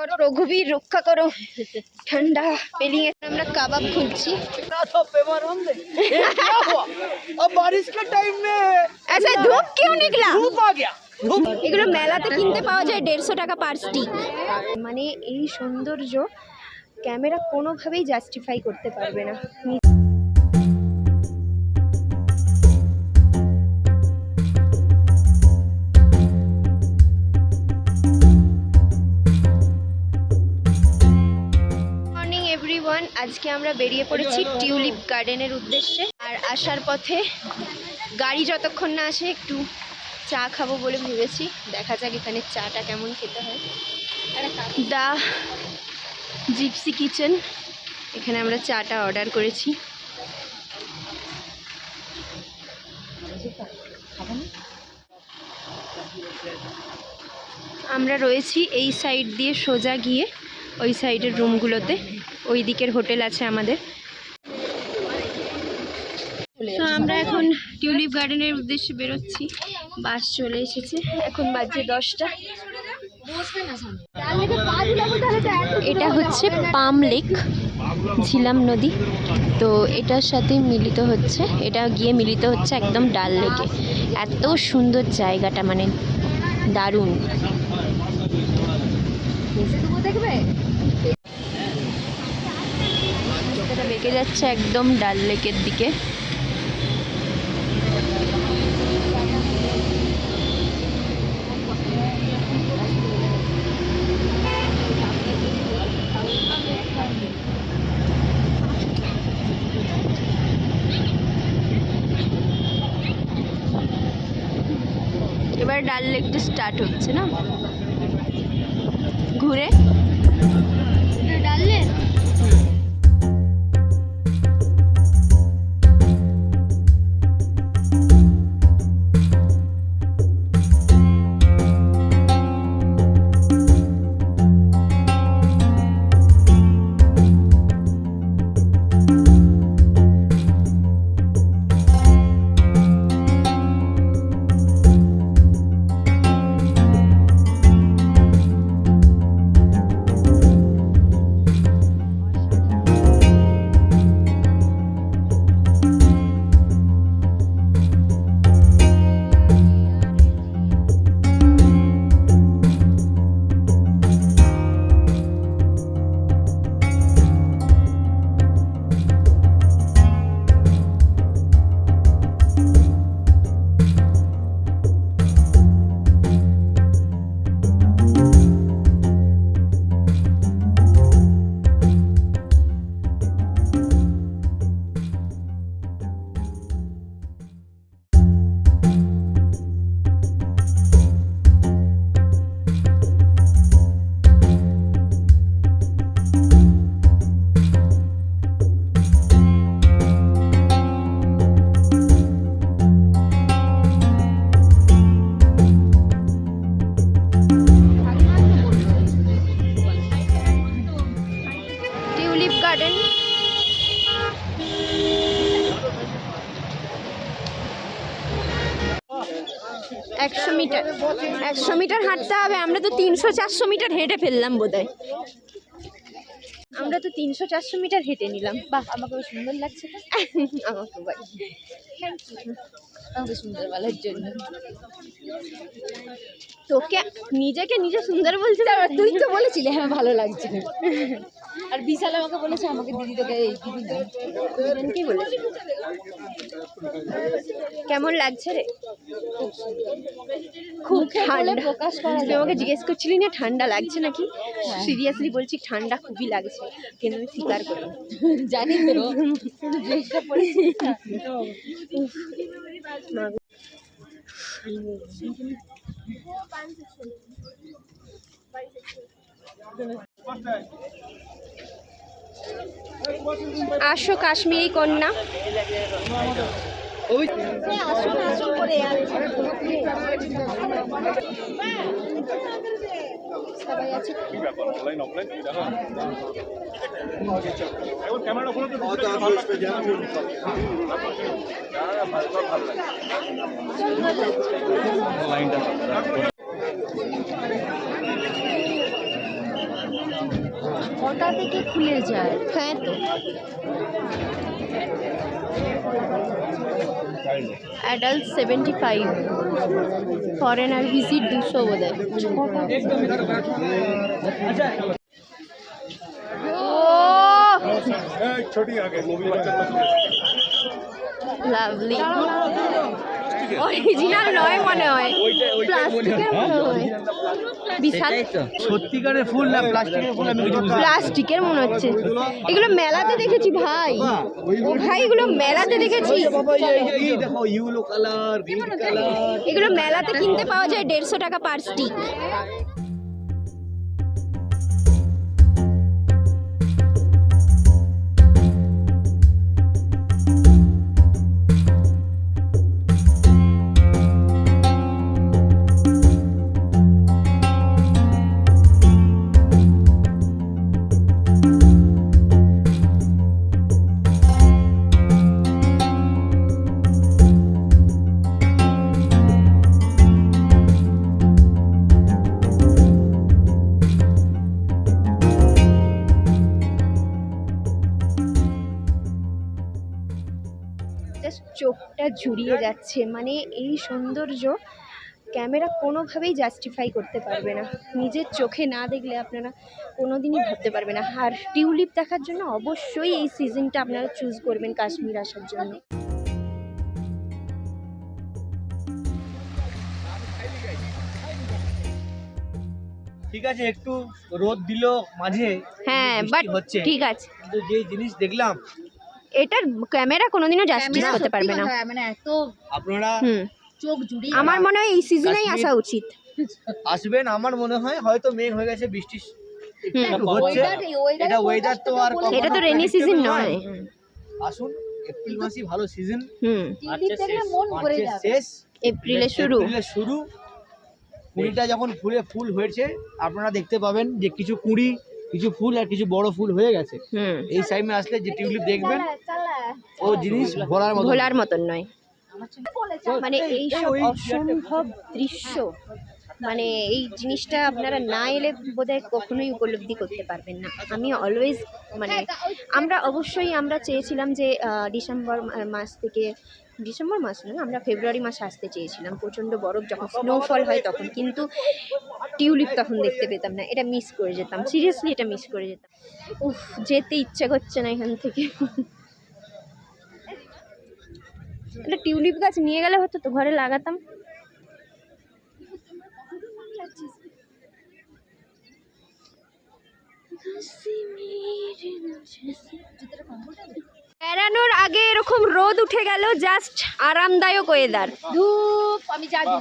করো রঘুবীর রক্ষা করো ঠান্ডা পেলিং এ আমরা কাবাব খুঁজছি सब बीमार होंगे ये क्या हुआ अब बारिश के टाइम में আচ্ছা ধূপ কেউ নিকলা धूप आ गया धूप এগুলো মেলাতে কিনতে পাওয়া যায় দেড়শো টাকা পার স্টিক মানে এই সৌন্দর্য ক্যামেরা কোনোভাবেই জাস্টিফাই করতে পারবে না আজকে আমরা বেরিয়ে পড়েছি টিউলিপ গার্ডেনের উদ্দেশ্যে। আর আসার পথে গাড়ি যতক্ষণ না আসে, একটু চা খাব বলে ভেবেছি। দেখা যাক এখানে চাটা কেমন খেতে হয়। দা জিপসি কিচেন, এখানে আমরা চাটা অর্ডার করেছি। আমরা রয়েছি এই সাইড দিয়ে সোজা গিয়ে, ওই সাইডের রুমগুলোতে। ওই দিকের হোটেল আছে আমাদের। তো আমরা এখন টিউলিপ গার্ডেনের উদ্দেশ্যে বেরোচ্ছি। বাস চলে এসেছে। এখন বাজছে দশটা। এটা হচ্ছে পাম লেক ঝিলাম নদী। তো এটার সাথে মিলিত হচ্ছে। এটা গিয়ে মিলিত হচ্ছে একদম ডাল লেকে। এত সুন্দর জায়গাটা মানে দারুণ। রাস্তাটা বেঁকে যাচ্ছে একদম ডাল লেকের দিকে। এবার ডাল লেকটা স্টার্ট হচ্ছে না? ঘুরে। Tulip garden. একশো মিটার একশো মিটার হাঁটতে হবে। আমরা তো তিনশো চারশো মিটার হেঁটে ফেললাম বোধহয়। আমরা তো তিনশো চারশো মিটার হেঁটে নিলাম। বাহ, আমাকে সুন্দর লাগছে আমাকে ভাই আমাকে সুন্দর বলার জন্য। তোকে, নিজেকে নিজে সুন্দর আবার তুই তো বলেছিলি হ্যাঁ ভালো লাগছে। আর বিশাল আমাকে বলেছে আমাকে দিদি তোকে এই দিদি দুজনকেই বলেছি। কেমন লাগছে রে? খুব ঠান্ডা। প্রকাশ করা তুই আমাকে জিজ্ঞেস করছিলি না ঠান্ডা লাগছে নাকি? সিরিয়াসলি বলছি ঠান্ডা খুবই লাগছে। কিন্তু আমি স্বীকার করি। জানি তো। ড্রেসটা গো। আসো কাশ্মীরি কন্যা। আসুন ছটা থেকে খুলে যায়। হ্যাঁ তো। Adult seventy five foreigner visit দুশো বোধ হয় লাভলি অরিজিনাল নয় মনে হয়। প্লাস্টিকের মনে হয়। বিশাল। সত্যিকারের ফুল না প্লাস্টিকের ফুল আমি কিছু প্লাস্টিকের মনে হচ্ছে। এগুলো মেলাতে দেখেছি ভাই। ও ভাই এগুলো মেলাতে দেখেছি। এগুলো মেলাতে কিনতে পাওয়া যায় দেড়শো টাকা পার স্টিক জুড়িয়ে যাচ্ছে। মানে এই সৌন্দর্য ক্যামেরা কোনোভাবেই জাস্টিফাই করতে পারবে না। নিজের চোখে না দেখলে আপনারা কোনো দিনই ভাবতে পারবে না। আর টিউলিপ দেখার জন্য অবশ্যই এই সিজনটা আপনারা চুজ করবেন কাশ্মীর আসার জন্য। ঠিক আছে একটু রোদ দিল মাঝে হ্যাঁ বাট হচ্ছে। ঠিক আছে। কিন্তু যে জিনিস দেখলাম এটার ক্যামেরা কোনোদিনও জাস্টিস করতে পারবে না। মানে এত আপনারা চোখ জুড়িয়ে আমার মনে হয় এই সিজনেই আসা উচিত। আসবেন আমার মনে হয় হয়তো মেঘ হয়ে গেছে বৃষ্টি এটা ওয়েদার তো আর এটা তো রেনি সিজন নয়। আসুন এপ্রিল মাসই ভালো সিজন হুম। মন শেষ। এপ্রিলে শুরু। এপ্রিলের শুরু। কুড়িটা যখন ফুলে ফুল হয়েছে আপনারা দেখতে পাবেন যে কিছু কুড়ি কিছু ফুল আর কিছু বড় ফুল হয়ে গেছে। হুম। এই টাইমে আসলে যে টিউলিপ দেখবেন ও জিনিস ভোলার মতো ভোলার মতন নয়। মানে এই সব অসম্ভব দৃশ্য। মানে এই জিনিসটা আপনারা না এলে বোধহয় কখনোই উপলব্ধি করতে পারবেন না। আমি অলওয়েজ মানে আমরা অবশ্যই আমরা চেয়েছিলাম যে ডিসেম্বর মাস থেকে ডিসেম্বর মাস নয়, আমরা ফেব্রুয়ারি মাসে আসতে চেয়েছিলাম। প্রচণ্ড বরফ, যখন স্নোফল হয় তখন, কিন্তু টিউলিপ তখন দেখতে পেতাম না। এটা মিস করে যেতাম। সিরিয়াসলি এটা মিস করে যেতাম। উফ, যেতে ইচ্ছা করছে না এখান থেকে। একটা টিউলিপ গাছ নিয়ে গেলে হতো তো, ঘরে লাগাতাম। বেড়ানোর আগে এরকম রোদ উঠে গেল জাস্ট আরামদায়ক ওয়েদার ধূপ আমি জানি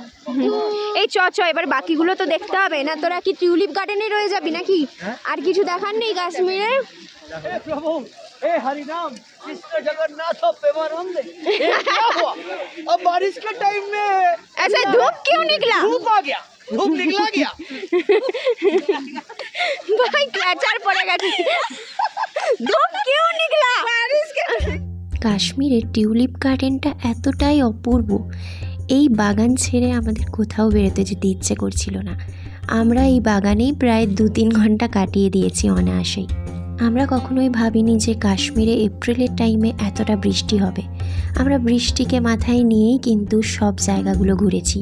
এই চ চ এবার বাকিগুলো তো দেখতে হবে না তোরা কি টিউলিপ গার্ডেনে রয়ে যাবি নাকি আর কিছু দেখার নেই কাশ্মীরে हे प्रभु हे हरि नाम कृष्ण जगन्नाथ प्रेमानंद ये क्या हुआ अब बारिश के टाइम में ऐसे धूप क्यों निकला धूप आ गया धूप निकला गया ভাই ক্যাচার পড়ে গেছে ধূপ क्यों निकला কাশ্মীরের টিউলিপ গার্ডেনটা এতটাই অপূর্ব এই বাগান ছেড়ে আমাদের কোথাও বেরোতে যেতে ইচ্ছে করছিল না আমরা এই বাগানেই প্রায় দু তিন ঘন্টা কাটিয়ে দিয়েছি অনায়াসেই আমরা কখনোই ভাবিনি যে কাশ্মীরে এপ্রিলের টাইমে এতটা বৃষ্টি হবে আমরা বৃষ্টিকে মাথায় নিয়েই কিন্তু সব জায়গাগুলো ঘুরেছি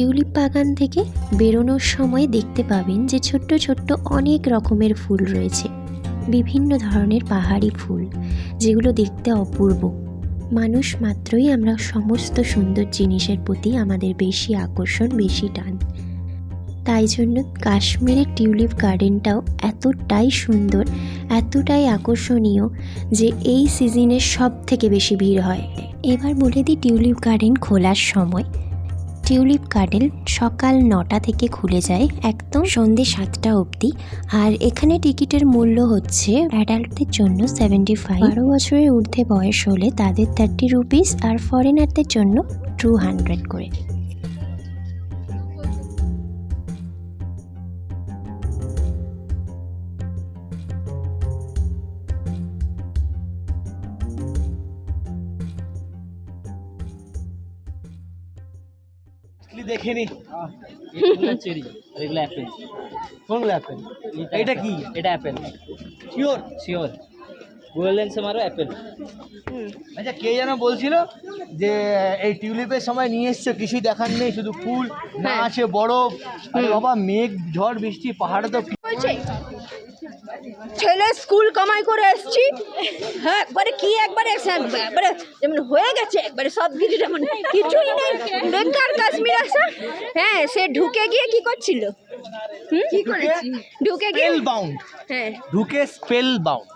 টিউলিপ বাগান থেকে বেরোনোর সময় দেখতে পাবেন যে ছোট্ট ছোট্ট অনেক রকমের ফুল রয়েছে। বিভিন্ন ধরনের পাহাড়ি ফুল, যেগুলো দেখতে অপূর্ব। মানুষ মাত্রই আমরা সমস্ত সুন্দর জিনিসের প্রতি আমাদের বেশি আকর্ষণ, বেশি টান। তাই জন্য কাশ্মীরের টিউলিপ গার্ডেনটাও এতটাই সুন্দর, এতটাই আকর্ষণীয় যে এই সিজনে সব থেকে বেশি ভিড় হয়। এবার বলে দিই টিউলিপ গার্ডেন খোলার সময়। টিউলিপ গার্ডেন সকাল নটা থেকে খুলে যায় একদম সন্ধে সাতটা অবধি। আর এখানে টিকিটের মূল্য হচ্ছে অ্যাডাল্টদের জন্য সেভেন্টি ফাইভ বারো বছরের ঊর্ধ্বে বয়স হলে তাদের থার্টি রুপিস আর ফরেনারদের জন্য টু হান্ড্রেড করে। একটু দেখে চেরি এগুলো অ্যাপেল কোনগুলো অ্যাপেল এইটা কি? এটা অ্যাপেল শিওর শিওর গুগল লেন্সে মারো অ্যাপেল আচ্ছা কে যেন বলছিল যে এই টিউলিপের সময় নিয়ে এসছো কিছুই দেখার নেই শুধু ফুল না হ্যাঁ। আছে বরফ। বাবা মেঘ ঝড় বৃষ্টি পাহাড়ে তো ছেলে স্কুল কামাই করে এসছি। হ্যাঁ একবারে কি একবারে এসে- একবারে যেমন হয়ে গেছে একবারে সব কিছু যেমন কিছুই নেই। বেকার কাশ্মীর আসা। হ্যাঁ সে ঢুকে গিয়ে কি করছিল? হুম? কি করেছি ঢুকে গিয়ে বাউন্ড হ্যাঁ। ঢুকে স্পেল বাউন্ড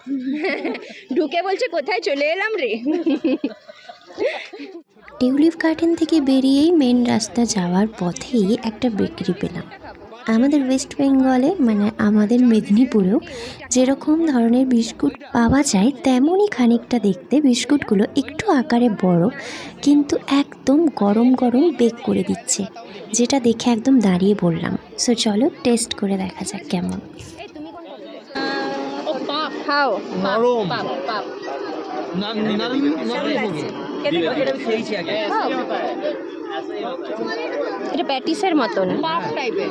ঢুকে বলছে কোথায় চলে এলাম রে? টিউলিপ গার্ডেন থেকে বেরিয়েই মেন রাস্তা যাওয়ার পথেই একটা বেকারি পেলাম। আমাদের ওয়েস্ট বেঙ্গলে মানে আমাদের মেদিনীপুরেও যেরকম ধরনের বিস্কুট পাওয়া যায় তেমনই খানিকটা দেখতে বিস্কুটগুলো একটু আকারে বড় কিন্তু একদম গরম গরম বেক করে দিচ্ছে যেটা দেখে একদম দাঁড়িয়ে বললাম সো চলো টেস্ট করে দেখা যাক কেমন খাও নরম পাপ পাপ নরম নরম খেয়েছি আগে খাও এটা প্যাটিসের মতন পাপ টাইপের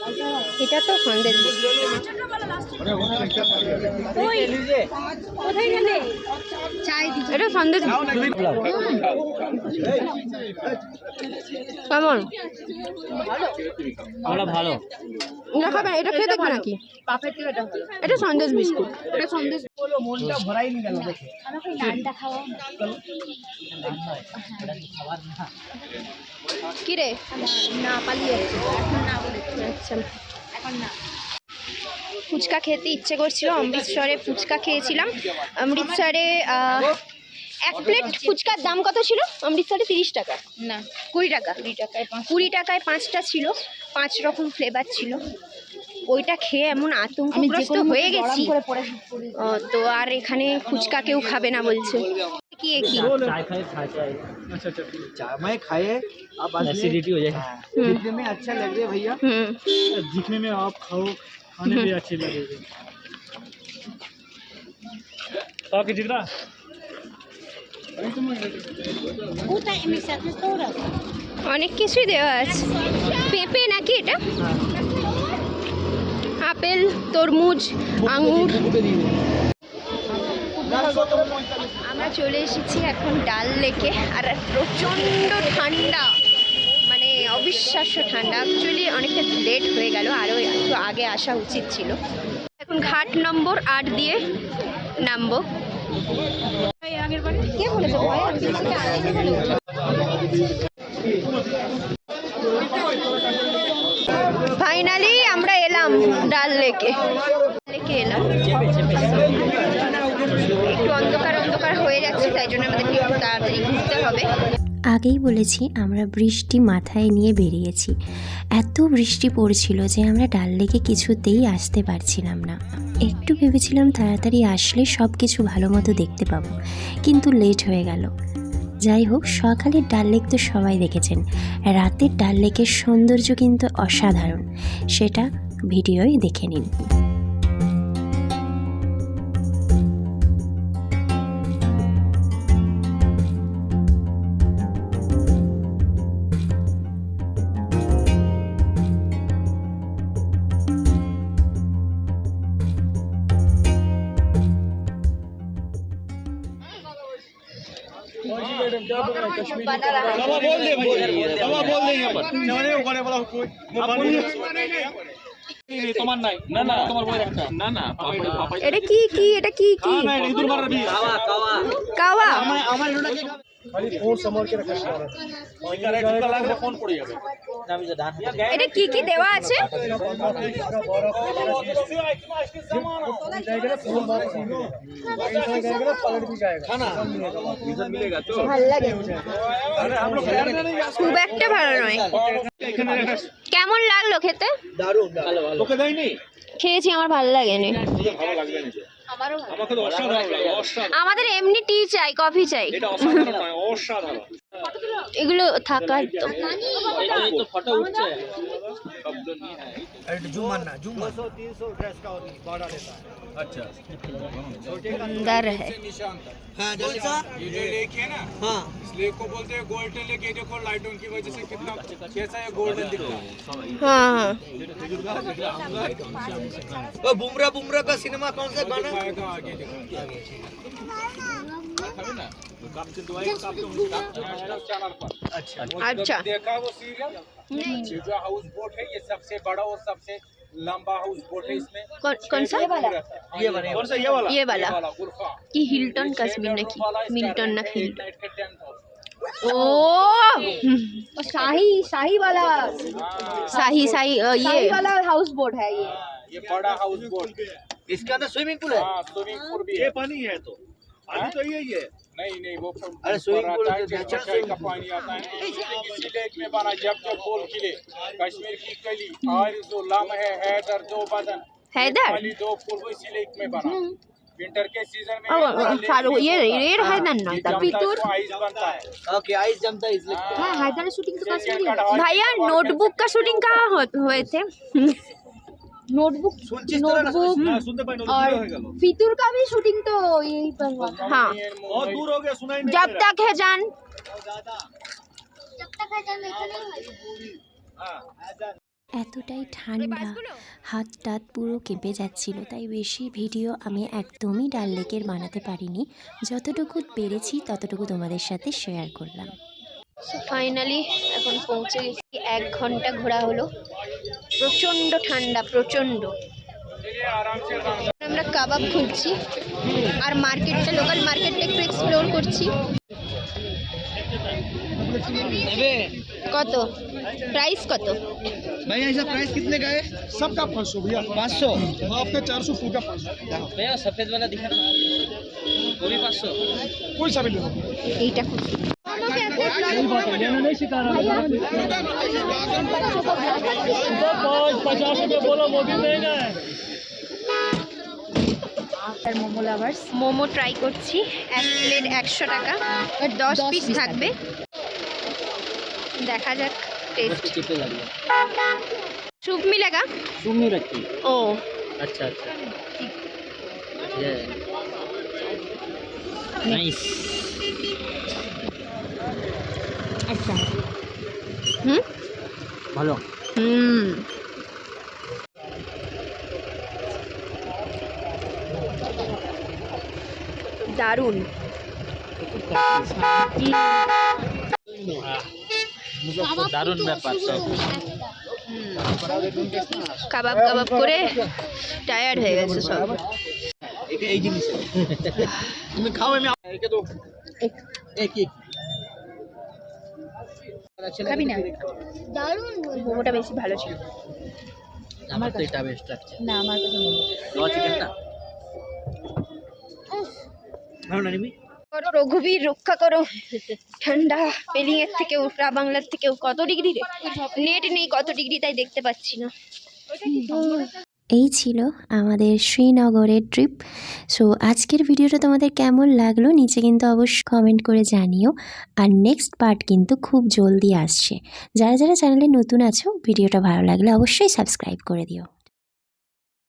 না এটা তো সন্দেশ এটা সন্দেশ কেমন? ভালো। এটা খাবেন এটা খেয়ে দেখবে নাকি? এটা সন্দেশ বিস্কুট। এটা সন্দেশ মনটা ভরাই নি গেল দেখে। আমাকে নানটা খাওয়া কি রে না? পালিয়ে এখন না বলে আচ্ছা এখন না ফুচকা খেতে ইচ্ছে করছিল অমৃতসরে ফুচকা খেয়েছিলাম। অমৃতসরে এক প্লেট ফুচকার দাম কত ছিল? অমৃতসরে তিরিশ টাকা। না কুড়ি টাকা। কুড়ি টাকায় কুড়ি টাকায় পাঁচটা ছিল পাঁচ রকম ফ্লেভার ছিল। ওইটা খেয়ে এমন আতঙ্কগ্রস্ত হয়ে গেছি। তো আর এখানে ফুচকা কেউ খাবে না বলছে। একই একই चाय खाए खा जाए अच्छा अच्छा चाय मैं खाए आप एसिडिटी हो जाए दिखने में अच्छा लग रहा है भैया হুম दिखने में आप खाओ खाने में अच्छे लगेगा आपके जितना কোথায় আমি সাথে তোরা অনেক কিছুই দেওয়া আছে পেঁপে নাকি এটা আপেল তরমুজ আঙুর না না, গত পঞ্চাশ। চলে এসেছি এখন ডাল লেকে আর প্রচণ্ড ঠান্ডা। মানে অবিশ্বাস্য ঠান্ডা। অ্যাকচুয়ালি অনেকটা লেট হয়ে গেল, আরও একটু আগে আসা উচিত ছিল। এখন ঘাট নম্বর আট দিয়ে নামবো। ফাইনালি আমরা এলাম ডাল লেকে। লেকে এলাম একটু অন্ধকার অন্ধকার হয়ে যাচ্ছে তাই জন্য আমাদেরকে একটু তাড়াতাড়ি ঘুরতে হবে। আগেই বলেছি, আমরা বৃষ্টি মাথায় নিয়ে বেরিয়েছি। এত বৃষ্টি পড়ছিল যে আমরা ডাল লেকে কিছুতেই আসতে পারছিলাম না। একটু ভেবেছিলাম তাড়াতাড়ি আসলে সব কিছু ভালো মতো দেখতে পাবো, কিন্তু লেট হয়ে গেল। যাই হোক, সকালের ডাল লেক তো সবাই দেখেছেন। রাতের ডাল লেকের সৌন্দর্য কিন্তু অসাধারণ। সেটা ভিডিওয় দেখে নিন। हवा बोल दे भैया हवा बोल दे यहाँ पर नहीं ऊपर वाला कोई नहीं তোমার নাই না না তোমার বই একটা না না পাপা এটা কি কি এটা কি কি না না ইঁদুর মারার বিষ কাওয়া আমার এটাকে খালি ফোন সম্ভাল के रखा है ওইটার একটা লাগলে ফোন পড়ে যাবে এটা কি কি দেওয়া আছে? খুব একটা ভালো নয়। কেমন লাগল খেতে? খেয়েছি আমার ভালো লাগেনি। আমাদের এমনি টি চাই কফি চাই। অসাধারণ। এগুলো থাকার তো तो सौ तीन सौ ड्रेस का है। अच्छा। तो है। निशान लेक हाँ, है ना हाँ। इस लेक को बोलते हैं गोल्डन लेक ये देखो लाइटों की वजह से कितना कैसा है। हाँ, हाँ। गोल्डन बुमरा बुमरा का सिनेमा कौन सा गाना? अच्छा। अच्छा। देखा वो सीरियल जो हाउस बोट है ये सबसे बड़ा और सबसे लंबा हाउस बोट है इसमें। कौन, सा? ये हाँ, वाला। ये वाला ये वाला। हिल्टन कश्मीर ने की। मिल्टन ने ओ! शाही शाही वाला। हाँ। शाही शाही ये। वाला हाउस बोट है ये। हाँ, ये बड़ा हाउस बोट इसके अंदर स्विमिंग पूल है? स्विमिंग पूल भी है। पानी है तो। पानी तो यही है। नहीं नहीं वो अरे ऊंचाई का पानी आता है। इसी लेक में बना जब जब पोल खिले कश्मीर की कली लम है हैदर दो बदन हैदर? दो इसी लेक में बना। विंटर के सीज़न में ये। रेड हैदर ना ये था जमता आइस बनता है। ओके आइस जमता है इसलिए हाँ हैदर शूटिंग तो कश्मीर भैया नोटबुक का शूटिंग कहाँ हुए थे? नोटबुक শুনছিস তোরা না नोटबुक हाँ सुनते पाई और हो गया फितूर का भी शूटिंग तो यही पर हुआ था। हाँ बहुत दूर हो गया सुनाई नहीं जब दे रहा। तक है जान এতটাই ঠান্ডা হাত টাত পুরো কেঁপে যাচ্ছিল তাই বেশি ভিডিও আমি একদমই ডাল লেকের বানাতে পারিনি যতটুকু পেরেছি ততটুকু তোমাদের সাথে শেয়ার করলাম ফাইনালি এখন পৌঁছে গেছি এক ঘন্টা ঘোরা হলো প্রচণ্ড ঠান্ডা প্রচণ্ড আমরা কাবাব খুঁজছি আর মার্কেটটা লোকাল মার্কেটটা একটু এক্সপ্লোর করছি কত প্রাইস কত भैया ऐसा प्राइस कितने का है सबका पाँच सौ भैया पाँच सौ आपका चार सौ फुल का पाँच सौ भैया सफेद वाला दिखा ना वो भी पाँच सौ कोई सा भी ले लो এইটা খুঁজছি আর মোমো লাভার্স মোমো ট্রাই করছি এক প্লেট একশো টাকা আর দশ দশ পিস piece থাকবে দেখা যাক টেস্ট चिपे लगे सूप मिलेगा तुम नहीं रखी ओ अच्छा अच्छा ये नाइस আচ্ছা হুম? ভালো। হুম। দারুণ। দারুণ ব্যাপার কাবাব কাবাব করে টায়ার্ড হয়ে গেছে সব। এই জিনিস তুমি খাও আমি খাবি না? মোমোটা বেশি ভালো ছিল। আমার তো এটা বেস্ট লাগছে। না আমার কাছে মোমো। র চিকেনটা ভালো না নিবি করো রঘুবীর রক্ষা করো। ঠান্ডা পেলিং এর থেকেও প্রা বাংলার থেকেও কত ডিগ্রি রে? নেট নেই কত ডিগ্রি তাই দেখতে পাচ্ছি না। এই ছিল আমাদের শ্রীনগরের ট্রিপ। সো আজকের ভিডিওটা তোমাদের কেমন লাগল নিচে কিন্তু অবশ্যই কমেন্ট করে জানিও। আর নেক্সট পার্ট কিন্তু খুব জলদি আসছে। যারা যারা চ্যানেলে নতুন আছো, ভিডিওটা ভালো লাগলে অবশ্যই সাবস্ক্রাইব করে দিও।